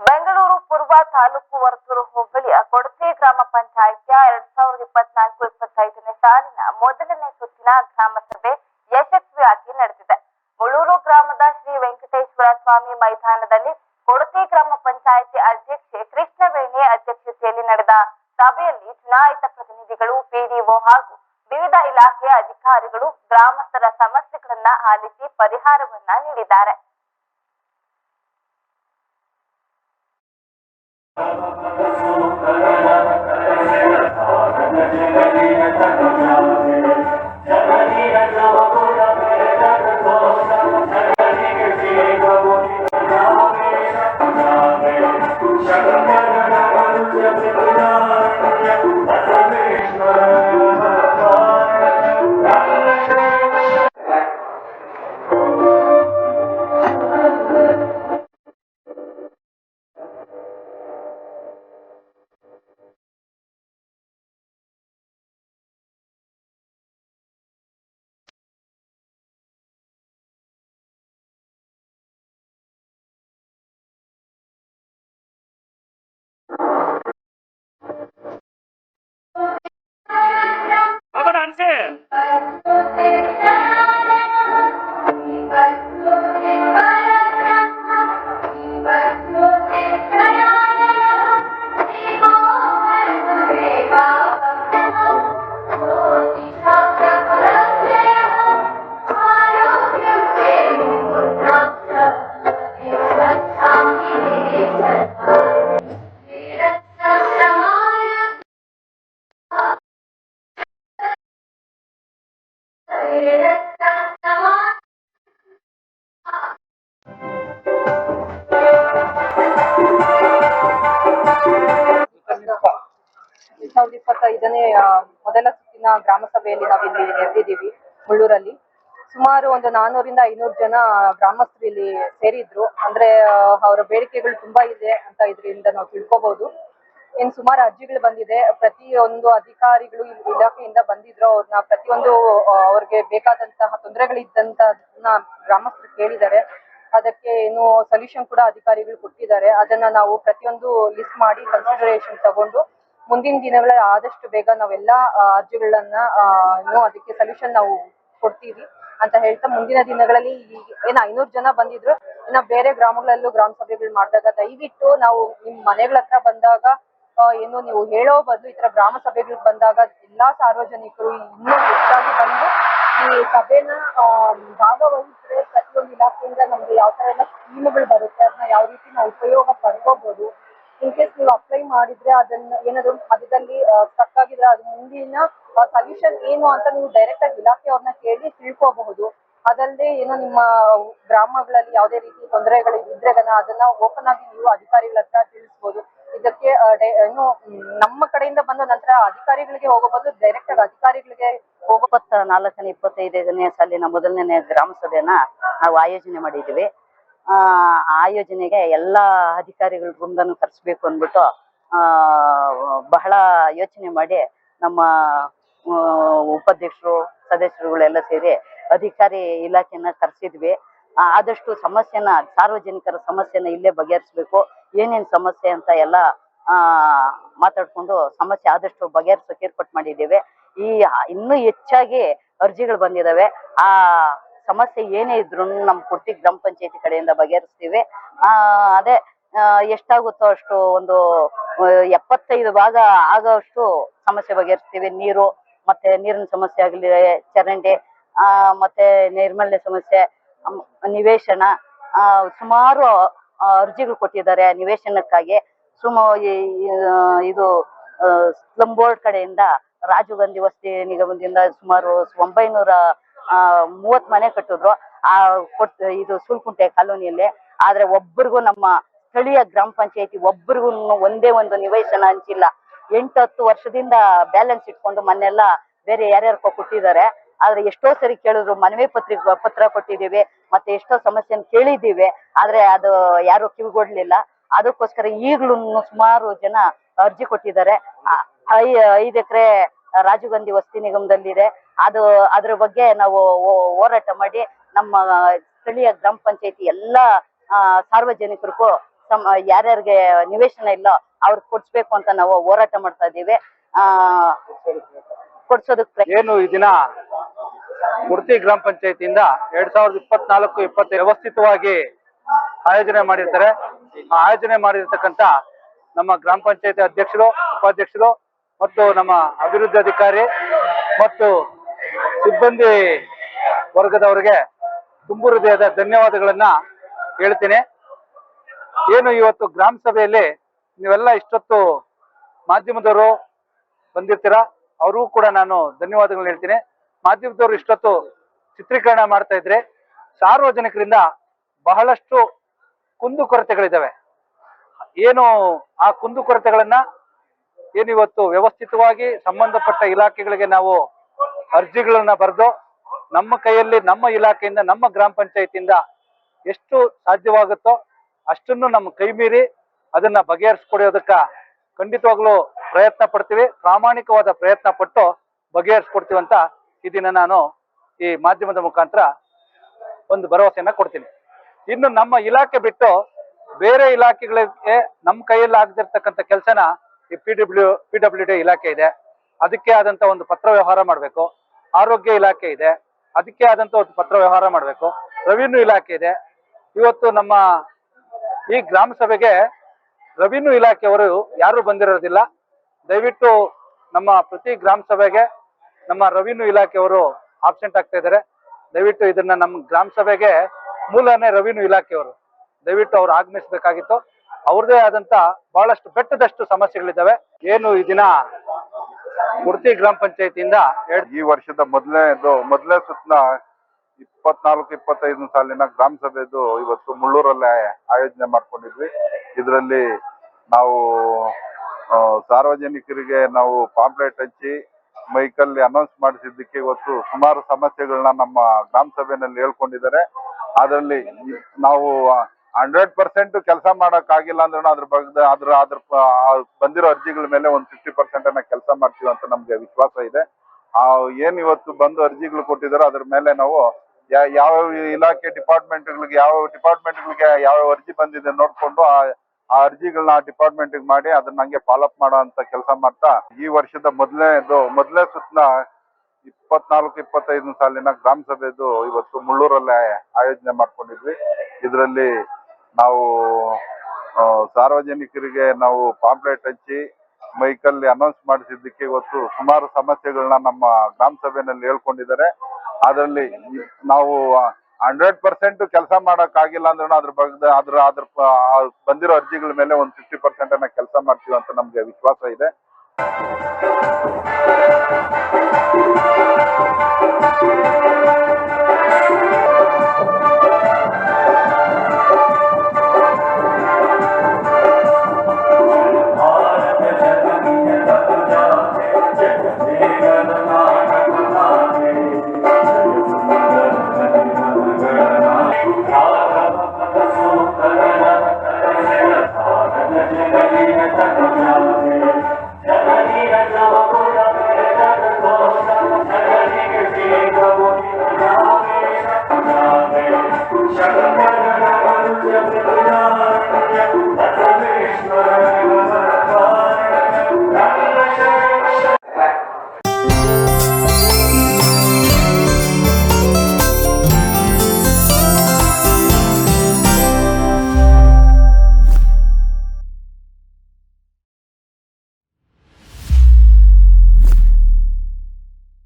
ಬೆಂಗಳೂರು ಪೂರ್ವ ತಾಲೂಕು ವರ್ತೂರು ಹೋಬಳಿಯ ಕೊಡತೆ ಗ್ರಾಮ ಪಂಚಾಯಿತಿಯ ಎರಡ್ ಸಾವಿರದ ಇಪ್ಪತ್ನಾಲ್ಕು ಇಪ್ಪತ್ತೈದನೇ ಸಾಲಿನ ಮೊದಲನೇ ಸುತ್ತಿನ ಗ್ರಾಮ ಸಭೆ ಯಶಸ್ವಿಯಾಗಿ ನಡೆದಿದೆ. ಮುಳೂರು ಗ್ರಾಮದ ಶ್ರೀ ವೆಂಕಟೇಶ್ವರ ಸ್ವಾಮಿ ಮೈದಾನದಲ್ಲಿ ಕೊಡತೆ ಗ್ರಾಮ ಪಂಚಾಯಿತಿ ಅಧ್ಯಕ್ಷೆ ಕೃಷ್ಣವೇಣಿ ಅಧ್ಯಕ್ಷತೆಯಲ್ಲಿ ನಡೆದ ಸಭೆಯಲ್ಲಿ ಚುನಾಯಿತ ಪ್ರತಿನಿಧಿಗಳು, ಪಿಡಿಒ ಹಾಗೂ ವಿವಿಧ ಇಲಾಖೆಯ ಅಧಿಕಾರಿಗಳು ಗ್ರಾಮಸ್ಥರ ಸಮಸ್ಯೆಗಳನ್ನ ಆಲಿಸಿ ಪರಿಹಾರವನ್ನ ನೀಡಿದ್ದಾರೆ. Bye-bye. Yeah. ಎರಡ್ ಐದನೇ ಮೊದಲ ಸುತ್ತಿನ ಗ್ರಾಮ ಸಭೆಯಲ್ಲಿ ನಾವಿಲ್ಲಿ ನೆರೆದಿದ್ದೀವಿ ಮುಳ್ಳೂರಲ್ಲಿ. ಸುಮಾರು ಒಂದು ನಾನೂರಿಂದ ಐನೂರು ಜನ ಗ್ರಾಮಸ್ಥರು ಇಲ್ಲಿ ಸೇರಿದ್ರು. ಅಂದ್ರೆ ಅವರ ಬೇಡಿಕೆಗಳು ತುಂಬಾ ಇದೆ ಅಂತ ಇದರಿಂದ ನಾವು ತಿಳ್ಕೊಬಹುದು ಇನ್ ಸುಮಾರು ಅರ್ಜಿಗಳು ಬಂದಿದೆ. ಪ್ರತಿಯೊಂದು ಅಧಿಕಾರಿಗಳು ಇಲ್ಲಿ ಇಲಾಖೆಯಿಂದ ಬಂದಿದ್ರು. ಅವ್ರನ್ನ ಪ್ರತಿಯೊಂದು ಅವ್ರಿಗೆ ಬೇಕಾದಂತಹ ತೊಂದರೆಗಳಿದ್ದಂತನ್ನ ಗ್ರಾಮಸ್ಥರು ಕೇಳಿದ್ದಾರೆ. ಅದಕ್ಕೆ ಏನು ಸೊಲ್ಯೂಷನ್ ಕೂಡ ಅಧಿಕಾರಿಗಳು ಕೊಟ್ಟಿದ್ದಾರೆ. ಅದನ್ನ ನಾವು ಪ್ರತಿಯೊಂದು ಲಿಸ್ಟ್ ಮಾಡಿ ಕನ್ಸಿಡರೇಷನ್ ತಗೊಂಡು ಮುಂದಿನ ದಿನಗಳಲ್ಲಿ ಆದಷ್ಟು ಬೇಗ ನಾವೆಲ್ಲ ಅರ್ಜಿಗಳನ್ನ ಅದಕ್ಕೆ ಸೊಲ್ಯೂಷನ್ ನಾವು ಕೊಡ್ತೀವಿ ಅಂತ ಹೇಳ್ತಾ ಮುಂದಿನ ದಿನಗಳಲ್ಲಿ ಏನ ಐನೂರು ಜನ ಬಂದಿದ್ರು, ಇನ್ನ ಬೇರೆ ಗ್ರಾಮಗಳಲ್ಲೂ ಗ್ರಾಮ ಸಭೆಗಳು ಮಾಡಿದಾಗ ದಯವಿಟ್ಟು ನಾವು ನಿಮ್ ಮನೆಗಳ ಹತ್ರ ಬಂದಾಗ ಏನು ನೀವು ಹೇಳೋ ಬದಲು ಈ ತರ ಗ್ರಾಮ ಸಭೆಗಳಿಗೆ ಬಂದಾಗ ಎಲ್ಲಾ ಸಾರ್ವಜನಿಕರು ಇನ್ನೂ ಹೆಚ್ಚಾಗಿ ಬಂದು ಈ ಸಭೆನ ಭಾಗವಹಿಸಿದ್ರೆ ಪ್ರತಿಯೊಂದು ಇಲಾಖೆಯಿಂದ ನಮ್ಗೆ ಯಾವ ತರ ಎಲ್ಲ ಸ್ಕೀಮ್ಗಳು ಬರುತ್ತೆ, ಅದನ್ನ ಯಾವ ರೀತಿ ನಾವು ಉಪಯೋಗ ಪಡ್ಕೋಬಹುದು ಇನ್ ಕೇಸ್ ನೀವು ಅಪ್ಲೈ ಮಾಡಿದ್ರೆ ಅದನ್ನ ಏನಾದ್ರು ಮಧ್ಯದಲ್ಲಿ ಸ್ಟಕ್ ಆಗಿದ್ರೆ ಅದ್ರ ಮುಂದಿನ ಸೊಲ್ಯೂಷನ್ ಏನು ಅಂತ ನೀವು ಡೈರೆಕ್ಟ್ ಆಗಿ ಇಲಾಖೆ ಅವ್ರನ್ನ ಕೇಳಿ ತಿಳ್ಕೋಬಹುದು. ಅದಲ್ಲದೆ ಏನೋ ನಿಮ್ಮ ಗ್ರಾಮಗಳಲ್ಲಿ ಯಾವುದೇ ರೀತಿ ತೊಂದರೆಗಳು ಇದ್ರೆ ಅದನ್ನ ಓಪನ್ ಆಗಿ ನೀವು ಅಧಿಕಾರಿಗಳ ಹತ್ರ ತಿಳಿಸ್ಬೋದು. ಇದಕ್ಕೆ ಏನು, ನಮ್ಮ ಕಡೆಯಿಂದ ಬಂದ ನಂತರ ಅಧಿಕಾರಿಗಳಿಗೆ ಹೋಗಬಹುದು ಡೈರೆಕ್ಟ್ ಆಗಿ ಅಧಿಕಾರಿಗಳಿಗೆ ಹೋಗೋ ಇಪ್ಪತ್ತ ನಾಲ್ಕನೇ, ಇಪ್ಪತ್ತೈದನೇ ಸಾಲಿನ ಮೊದಲನೇ ಗ್ರಾಮ ಸಭೆಯನ್ನ ನಾವು ಆಯೋಜನೆ ಮಾಡಿದ್ದೀವಿ. ಆ ಆಯೋಜನೆಗೆ ಎಲ್ಲಾ ಅಧಿಕಾರಿಗಳ ವೃಂದನು ಕರೆಸ್ಬೇಕು ಅಂದ್ಬಿಟ್ಟು, ಆ, ಬಹಳ ಯೋಚನೆ ಮಾಡಿ ನಮ್ಮ ಉಪಾಧ್ಯಕ್ಷರು, ಸದಸ್ಯರುಗಳೆಲ್ಲ ಸೇರಿ ಅಧಿಕಾರಿ ಇಲಾಖೆನ ಕರೆಸಿದ್ವಿ. ಆದಷ್ಟು ಸಮಸ್ಯೆನ, ಸಾರ್ವಜನಿಕರ ಸಮಸ್ಯೆನ ಇಲ್ಲೇ ಬಗೆಹರಿಸ್ಬೇಕು. ಏನೇನ್ ಸಮಸ್ಯೆ ಅಂತ ಎಲ್ಲ, ಆ, ಮಾತಾಡ್ಕೊಂಡು ಸಮಸ್ಯೆ ಆದಷ್ಟು ಬಗೆಹರಿಸೋಕೆ ಏರ್ಪಾಟ್ ಮಾಡಿದ್ದೇವೆ. ಈ, ಇನ್ನೂ ಹೆಚ್ಚಾಗಿ ಅರ್ಜಿಗಳು ಬಂದಿದಾವೆ. ಆ ಸಮಸ್ಯೆ ಏನೇ ಇದ್ರು ನಮ್ ಕುರ್ತಿ ಗ್ರಾಮ ಪಂಚಾಯತಿ ಕಡೆಯಿಂದ ಬಗೆಹರಿಸ್ತೀವಿ. ಆ, ಅದೇ ಎಷ್ಟಾಗುತ್ತೋ ಅಷ್ಟು ಒಂದು ಎಪ್ಪತ್ತೈದು ಭಾಗ ಆಗೋಷ್ಟು ಸಮಸ್ಯೆ ಬಗೆಹರಿಸ್ತೀವಿ. ನೀರು, ಮತ್ತೆ ನೀರಿನ ಸಮಸ್ಯೆ ಆಗಲಿ, ಚರಂಡಿ, ಆ, ಮತ್ತೆ ನೈರ್ಮಲ್ಯ ಸಮಸ್ಯೆ ನಿವೇಶನ, ಆ, ಸುಮಾರು ಅರ್ಜಿಗಳು ಕೊಟ್ಟಿದ್ದಾರೆ ನಿವೇಶನಕ್ಕಾಗಿ. ಸುಮ ಇದು ಸ್ಲಂ ಬೋರ್ಡ್ ಕಡೆಯಿಂದ ರಾಜೀವ್ ಗಾಂಧಿ ವಸತಿ ನಿಗಮದಿಂದ ಸುಮಾರು ಒಂಬೈನೂರ ಆ, ಮೂವತ್ ಮನೆ ಕಟ್ಟಿದ್ರು. ಆ ಕೊಟ್ ಇದು ಸುಲ್ಕುಂಟೆ ಕಾಲೋನಿಯಲ್ಲಿ. ಆದ್ರೆ ಒಬ್ಬರಿಗೂ ನಮ್ಮ ಸ್ಥಳೀಯ ಗ್ರಾಮ ಪಂಚಾಯತಿ ಒಬ್ಬರಿಗೂ ಒಂದೇ ಒಂದು ನಿವೇಶನ ಹಂಚಿಲ್ಲ. ಎಂಟು ಹತ್ತು ವರ್ಷದಿಂದ ಬ್ಯಾಲೆನ್ಸ್ ಇಟ್ಕೊಂಡು ಮೊನ್ನೆಲ್ಲ ಬೇರೆ ಯಾರ್ಯಾರಿಗೋ ಕೊಟ್ಟಿದ್ದಾರೆ. ಆದ್ರೆ ಎಷ್ಟೋ ಸರಿ ಕೇಳಿದ್ರು ಮನವಿ ಪತ್ರ ಪತ್ರ ಕೊಟ್ಟಿದ್ದೀವಿ ಮತ್ತೆ ಎಷ್ಟೋ ಸಮಸ್ಯೆನ ಕೇಳಿದ್ದೀವಿ ಆದ್ರೆ ಅದು ಯಾರು ಕಿವಿಗೊಡ್ಲಿಲ್ಲ. ಅದಕ್ಕೋಸ್ಕರ ಈಗ್ಲೂ ಸುಮಾರು ಜನ ಅರ್ಜಿ ಕೊಟ್ಟಿದ್ದಾರೆ. ಐದ್ ಎಕರೆ ರಾಜೀವ್ ಗಾಂಧಿ ವಸತಿ ನಿಗಮದಲ್ಲಿದೆ. ಅದು, ಅದ್ರ ಬಗ್ಗೆ ನಾವು ಹೋರಾಟ ಮಾಡಿ ನಮ್ಮ ಸ್ಥಳೀಯ ಗ್ರಾಮ ಪಂಚಾಯತಿ ಎಲ್ಲಾ ಸಾರ್ವಜನಿಕರಿಗೂ ತಮ್ಮ ಯಾರ್ಯಾರಿಗೆ ನಿವೇಶನ ಇಲ್ಲೋ ಅವ್ರಿಗೆ ಕೊಡ್ಸ್ಬೇಕು ಅಂತ ನಾವು ಹೋರಾಟ ಮಾಡ್ತಾ ಇದ್ದೀವಿ. ಆ, ಕೊಡ್ಸೋದಕ್ಕೆ ಏನು ಈ ದಿನ ಕುರ್ತಿ ಗ್ರಾಮ ಪಂಚಾಯತಿಯಿಂದ ಎರಡ್ ಸಾವಿರದ ಇಪ್ಪತ್ನಾಲ್ಕು ಇಪ್ಪತ್ತು ವ್ಯವಸ್ಥಿತವಾಗಿ ಆಯೋಜನೆ ಮಾಡಿರ್ತಾರೆ. ಆಯೋಜನೆ ಮಾಡಿರ್ತಕ್ಕಂತ ನಮ್ಮ ಗ್ರಾಮ ಪಂಚಾಯತಿ ಅಧ್ಯಕ್ಷರು, ಉಪಾಧ್ಯಕ್ಷರು ಮತ್ತು ನಮ್ಮ ಅಭಿವೃದ್ಧಿ ಅಧಿಕಾರಿ ಮತ್ತು ಸಿಬ್ಬಂದಿ ವರ್ಗದವರಿಗೆ ತುಂಬು ಹೃದಯದ ಧನ್ಯವಾದಗಳನ್ನ ಹೇಳ್ತೀನಿ. ಏನು ಇವತ್ತು ಗ್ರಾಮ ಸಭೆಯಲ್ಲಿ ನೀವೆಲ್ಲ ಇಷ್ಟೊತ್ತು ಮಾಧ್ಯಮದವರು ಬಂದಿರ್ತೀರಾ? ಅವರಿಗೂ ಕೂಡ ನಾನು ಧನ್ಯವಾದಗಳನ್ನ ಹೇಳ್ತೀನಿ. ಮಾಧ್ಯಮದವರು ಇಷ್ಟೊತ್ತು ಚಿತ್ರೀಕರಣ ಮಾಡ್ತಾ ಇದ್ರೆ ಸಾರ್ವಜನಿಕರಿಂದ ಬಹಳಷ್ಟು ಕುಂದುಕೊರತೆಗಳಿದ್ದಾವೆ ಏನು ಆ ಕುಂದುಕೊರತೆಗಳನ್ನ ಏನಿವತ್ತು ವ್ಯವಸ್ಥಿತವಾಗಿ ಸಂಬಂಧಪಟ್ಟ ಇಲಾಖೆಗಳಿಗೆ ನಾವು ಅರ್ಜಿಗಳನ್ನ ಬರೆದು ನಮ್ಮ ಕೈಯಲ್ಲಿ ನಮ್ಮ ಇಲಾಖೆಯಿಂದ, ನಮ್ಮ ಗ್ರಾಮ ಪಂಚಾಯತಿಯಿಂದ ಎಷ್ಟು ಸಾಧ್ಯವಾಗುತ್ತೋ ಅಷ್ಟನ್ನು ನಮ್ಮ ಕೈ ಮೀರಿ ಅದನ್ನ ಬಗೆಹರಿಸ್ಕೊಡೋದಕ್ಕ ಖಂಡಿತವಾಗ್ಲೂ ಪ್ರಯತ್ನ ಪಡ್ತೀವಿ. ಪ್ರಾಮಾಣಿಕವಾದ ಪ್ರಯತ್ನ ಪಟ್ಟು ಬಗೆಹರಿಸ್ಕೊಡ್ತೀವಿ ಅಂತ ಈ ದಿನ ನಾನು ಈ ಮಾಧ್ಯಮದ ಮುಖಾಂತರ ಒಂದು ಭರವಸೆಯನ್ನ ಕೊಡ್ತೀನಿ. ಇನ್ನು ನಮ್ಮ ಇಲಾಖೆ ಬಿಟ್ಟು ಬೇರೆ ಇಲಾಖೆಗಳಿಗೆ ನಮ್ಮ ಕೈಯಲ್ಲಿ ಆಗದಿರ್ತಕ್ಕಂಥ ಕೆಲಸನ ಈ P W P W D ಇಲಾಖೆ ಇದೆ. ಅದಕ್ಕೆ ಆದಂತ ಒಂದು ಪತ್ರ ವ್ಯವಹಾರ ಮಾಡಬೇಕು. ಆರೋಗ್ಯ ಇಲಾಖೆ ಇದೆ. ಅದಕ್ಕೆ ಆದಂತ ಒಂದು ಪತ್ರ ವ್ಯವಹಾರ ಮಾಡಬೇಕು. ರೆವಿನ್ಯೂ ಇಲಾಖೆ ಇದೆ. ಇವತ್ತು ನಮ್ಮ ಈ ಗ್ರಾಮ ಸಭೆಗೆ ರೆವಿನ್ಯೂ ಇಲಾಖೆಯವರು ಯಾರು ಬಂದಿರೋದಿಲ್ಲ. ದಯವಿಟ್ಟು ನಮ್ಮ ಪ್ರತಿ ಗ್ರಾಮ ಸಭೆಗೆ ನಮ್ಮ ರೆವಿನ್ಯೂ ಇಲಾಖೆಯವರು ಆಬ್ಸೆಂಟ್ ಆಗ್ತಾ ಇದ್ದಾರೆ. ದಯವಿಟ್ಟು ಇದನ್ನ ನಮ್ಮ ಗ್ರಾಮ ಸಭೆಗೆ ಮೂಲನೇ ರೆವಿನ್ಯೂ ಇಲಾಖೆಯವರು. ದಯವಿಟ್ಟು ಅವ್ರು ಆಗಮಿಸಬೇಕಾಗಿತ್ತು. ಅವ್ರದೇ ಆದಂತ ಬಹಳಷ್ಟು ಬೆಟ್ಟದಷ್ಟು ಸಮಸ್ಯೆಗಳಿದ್ದಾವೆ. ಏನು ಈ ದಿನ ಮೂರ್ತಿ ಗ್ರಾಮ ಪಂಚಾಯತಿಯಿಂದ ಈ ವರ್ಷದ ಮೊದಲನೇದು ಮೊದಲನೇ ಸುತ್ತಿನ ಇಪ್ಪತ್ನಾಲ್ಕು ಇಪ್ಪತ್ತೈದನೇ ಸಾಲಿನ ಗ್ರಾಮ ಸಭೆದು ಇವತ್ತು ಮುಳ್ಳೂರಲ್ಲೇ ಆಯೋಜನೆ ಮಾಡ್ಕೊಂಡಿದ್ವಿ. ಇದರಲ್ಲಿ ನಾವು ಸಾರ್ವಜನಿಕರಿಗೆ ನಾವು ಪಾಂಪ್ಲೆಟ್ ಹಚ್ಚಿ, ಮೈಕಲ್ಲಿ ಅನೌನ್ಸ್ ಮಾಡಿಸಿದ್ದಕ್ಕೆ ಇವತ್ತು ಸುಮಾರು ಸಮಸ್ಯೆಗಳನ್ನ ನಮ್ಮ ಗ್ರಾಮ ಸಭೆಯಲ್ಲಿ ಹೇಳ್ಕೊಂಡಿದ್ದಾರೆ. ಅದರಲ್ಲಿ ನಾವು ಹಂಡ್ರೆಡ್ ಪರ್ಸೆಂಟ್ ಕೆಲಸ ಮಾಡಕ್ ಆಗಿಲ್ಲ ಅಂದ್ರೆ ಅದ್ರ ಬಗ್ಗೆ ಅದ್ರ ಅದ್ರ ಬಂದಿರೋ ಅರ್ಜಿಗಳ ಮೇಲೆ ಒಂದ್ ಫಿಫ್ಟಿ ಪರ್ಸೆಂಟ್ ಅನ್ನ ಕೆಲಸ ಮಾಡ್ತೀವಿ ಅಂತ ನಮ್ಗೆ ವಿಶ್ವಾಸ ಇದೆ. ಆ, ಏನ್ ಇವತ್ತು ಬಂದು ಅರ್ಜಿಗಳು ಕೊಟ್ಟಿದಾರೋ ಅದ್ರ ಮೇಲೆ ನಾವು ಯಾವ ಇಲಾಖೆ ಡಿಪಾರ್ಟ್ಮೆಂಟ್ ಗಳಿಗೆ ಯಾವ ಡಿಪಾರ್ಟ್ಮೆಂಟ್ ಗಳಿಗೆ ಯಾವ ಅರ್ಜಿ ಬಂದಿದೆ ನೋಡ್ಕೊಂಡು ಆ ಆ ಅರ್ಜಿಗಳನ್ನ ಆ ಡಿಪಾರ್ಟ್ಮೆಂಟ್ ಮಾಡಿ ಅದನ್ನ ಹಂಗೆ ಫಾಲೋಅಪ್ ಮಾಡೋ ಅಂತ ಕೆಲಸ ಮಾಡ್ತಾ ಈ ವರ್ಷದ ಮೊದಲನೇದು ಮೊದಲನೇ ಸುತ್ತಿನ ಇಪ್ಪತ್ನಾಲ್ಕು, ಇಪ್ಪತ್ತೈದನೇ ಸಾಲಿನ ಗ್ರಾಮ ಸಭೆದು ಇವತ್ತು ಮುಳ್ಳೂರಲ್ಲೇ ಆಯೋಜನೆ ಮಾಡ್ಕೊಂಡಿದ್ವಿ. ಇದರಲ್ಲಿ ನಾವು ಸಾರ್ವಜನಿಕರಿಗೆ ನಾವು ಪಾಂಪ್ಲೆಟ್ ಹಚ್ಚಿ ಮೈಕಲ್ಲಿ ಅನೌನ್ಸ್ ಮಾಡಿಸಿದ್ದಕ್ಕೆ ಇವತ್ತು ಸುಮಾರು ಸಮಸ್ಯೆಗಳನ್ನ ನಮ್ಮ ಗ್ರಾಮ ಸಭೆಯಲ್ಲಿ ಹೇಳ್ಕೊಂಡಿದ್ದಾರೆ. ಅದರಲ್ಲಿ ನಾವು ಹಂಡ್ರೆಡ್ ಪರ್ಸೆಂಟ್ ಕೆಲಸ ಮಾಡೋಕ್ಕಾಗಿಲ್ಲ ಅಂದ್ರೂ ಅದ್ರ ಬಗ್ಗೆ, ಅದ್ರ ಅದ್ರ ಬಂದಿರೋ ಅರ್ಜಿಗಳ ಮೇಲೆ ಒಂದು ಫಿಫ್ಟಿ ಪರ್ಸೆಂಟ್ ಅನ್ನ ಕೆಲಸ ಮಾಡ್ತೀವಿ ಅಂತ ನಮ್ಗೆ ವಿಶ್ವಾಸ ಇದೆ. Bravo.